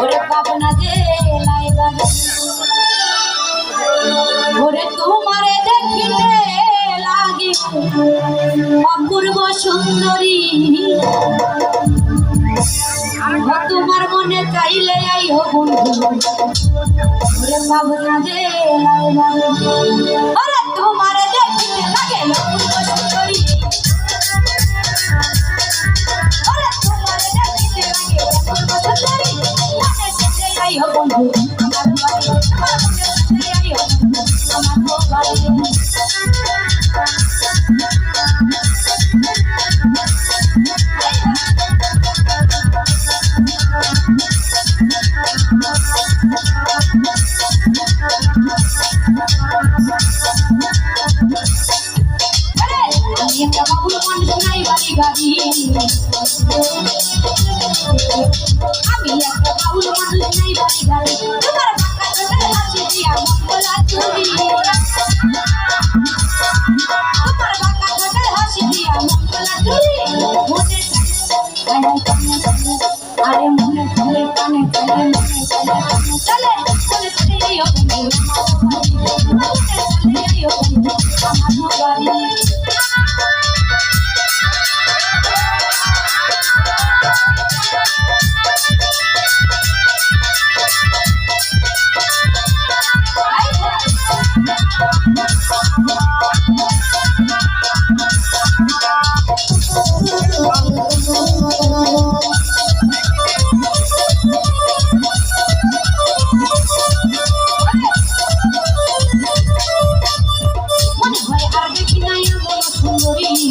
ওরে পাবনা জেলায় বাড়ি। ওরে তোমারে দেখিতে লাগে। অপূর্ব তোমার মনে চাইলে আইও বন্ধু। ওরে পাবনা জেলায় বাড়ি। ওরে লাগে সুন্দরী। আমি একটা বাবুর মানুষ নাই বাড়ি গাড়ি তোমার বাঁকা চোখের হাসি দিয়া মঙ্গলা তুমি তোমার বাঁকা চোখের হাসি দিয়া মঙ্গলা তুমি মনে আরে মনে চলে কানে চলে মনে চলে চলে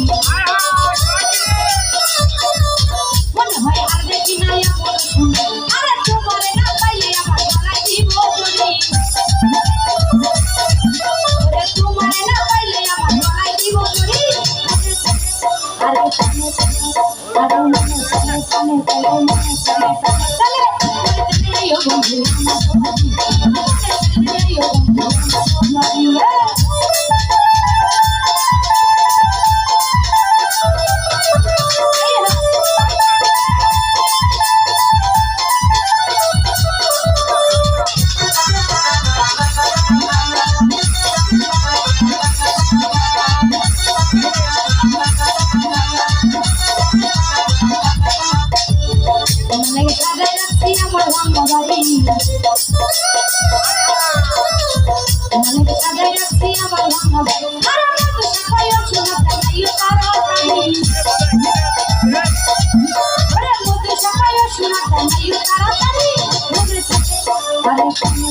সুন্দরী মনে হয় আর